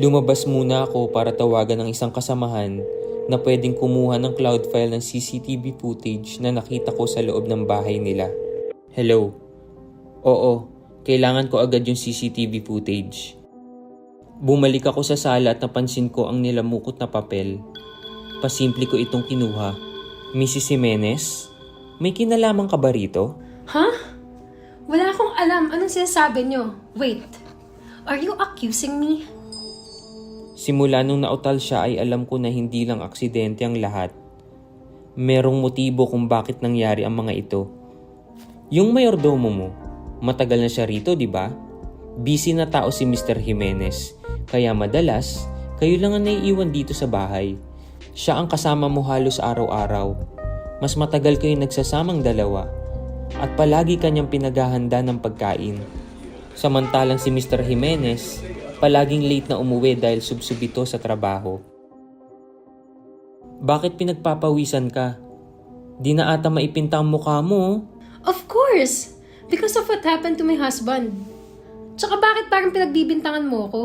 Lumabas muna ako para tawagan ng isang kasamahan na pwedeng kumuha ng cloud file ng CCTV footage na nakita ko sa loob ng bahay nila. Hello? Oo, kailangan ko agad yung CCTV footage. Bumalik ako sa sala at napansin ko ang nilamukot na papel. Pasimple ko itong kinuha. Mrs. Jimenez, may kinalaman ka ba rito? Ha? Wala akong alam. Anong sinasabi nyo? Wait. Are you accusing me? Simula nung nautal siya ay alam ko na hindi lang aksidente ang lahat. Merong motibo kung bakit nangyari ang mga ito. Yung mayordomo mo, matagal na siya rito, di ba? Busy na tao si Mr. Jimenez, kaya madalas, kayo lang ang naiiwan dito sa bahay. Siya ang kasama mo halos araw-araw. Mas matagal kayo nagsasamang dalawa. At palagi kanyang pinaghahanda ng pagkain. Samantalang si Mr. Jimenez, palaging late na umuwi dahil subsubito sa trabaho. Bakit pinagpapawisan ka? Di na ata maipinta ang mukha mo. Of course! Because of what happened to my husband. Tsaka bakit parang pinagbibintangan mo ako?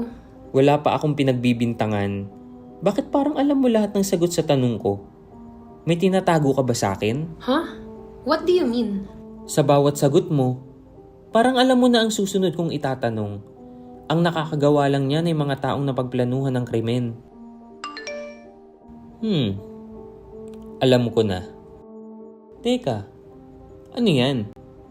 Wala pa akong pinagbibintangan. Bakit parang alam mo lahat ng sagot sa tanong ko? May tinatago ka ba sa akin? Huh? What do you mean? Sa bawat sagot mo, parang alam mo na ang susunod kong itatanong. Ang nakakagawa lang niyan ay mga taong napagplanuhan ng krimen. Hmm, alam ko na. Teka, ano yan?